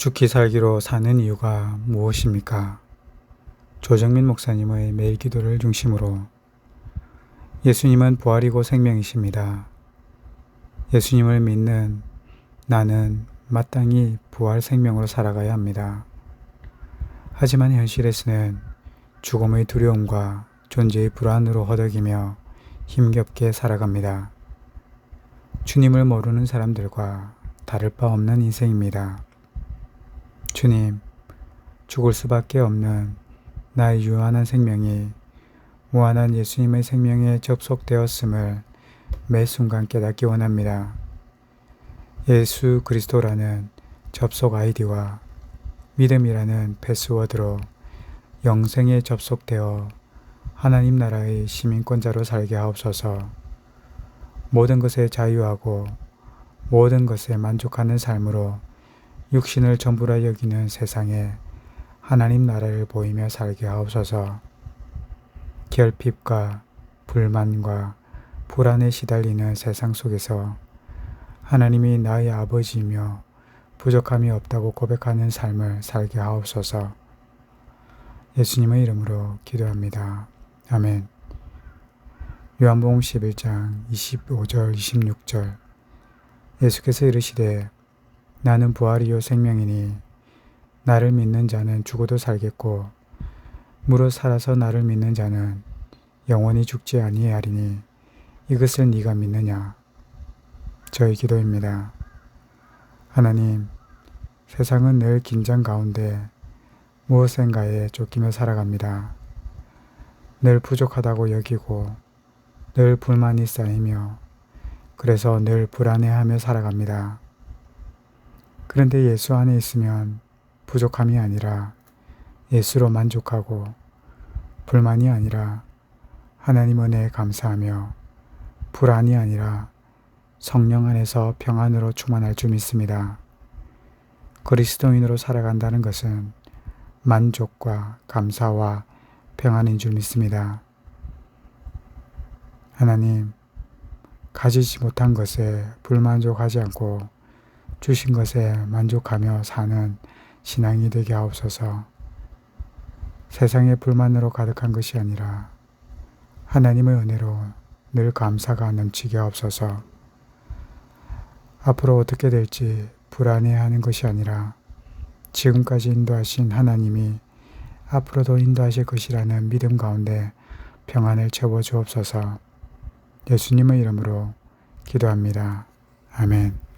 죽기 살기로 사는 이유가 무엇입니까? 조정민 목사님의 매일 기도를 중심으로 예수님은 부활이고 생명이십니다. 예수님을 믿는 나는 마땅히 부활 생명으로 살아가야 합니다. 하지만 현실에서는 죽음의 두려움과 존재의 불안으로 허덕이며 힘겹게 살아갑니다. 주님을 모르는 사람들과 다를 바 없는 인생입니다. 주님, 죽을 수밖에 없는 나의 유한한 생명이 무한한 예수님의 생명에 접속되었음을 매 순간 깨닫기 원합니다. 예수 그리스도라는 접속 아이디와 믿음이라는 패스워드로 영생에 접속되어 하나님 나라의 시민권자로 살게 하옵소서 모든 것에 자유하고 모든 것에 만족하는 삶으로 육신을 전부라 여기는 세상에 하나님 나라를 보이며 살게 하옵소서. 결핍과 불만과 불안에 시달리는 세상 속에서 하나님이 나의 아버지이며 부족함이 없다고 고백하는 삶을 살게 하옵소서. 예수님의 이름으로 기도합니다. 아멘. 요한복음 11장 25절 26절 예수께서 이르시되 나는 부활이요 생명이니 나를 믿는 자는 죽어도 살겠고 무릇 살아서 나를 믿는 자는 영원히 죽지 아니하리니 이것을 네가 믿느냐 저의 기도입니다. 하나님 세상은 늘 긴장 가운데 무엇인가에 쫓기며 살아갑니다. 늘 부족하다고 여기고 늘 불만이 쌓이며 그래서 늘 불안해하며 살아갑니다. 그런데 예수 안에 있으면 부족함이 아니라 예수로 만족하고 불만이 아니라 하나님 은혜에 감사하며 불안이 아니라 성령 안에서 평안으로 충만할 줄 믿습니다. 그리스도인으로 살아간다는 것은 만족과 감사와 평안인 줄 믿습니다. 하나님, 가지지 못한 것에 불만족하지 않고 주신 것에 만족하며 사는 신앙이 되게 하옵소서. 세상의 불만으로 가득한 것이 아니라 하나님의 은혜로 늘 감사가 넘치게 하옵소서. 앞으로 어떻게 될지 불안해하는 것이 아니라 지금까지 인도하신 하나님이 앞으로도 인도하실 것이라는 믿음 가운데 평안을 채워 주옵소서. 예수님의 이름으로 기도합니다. 아멘.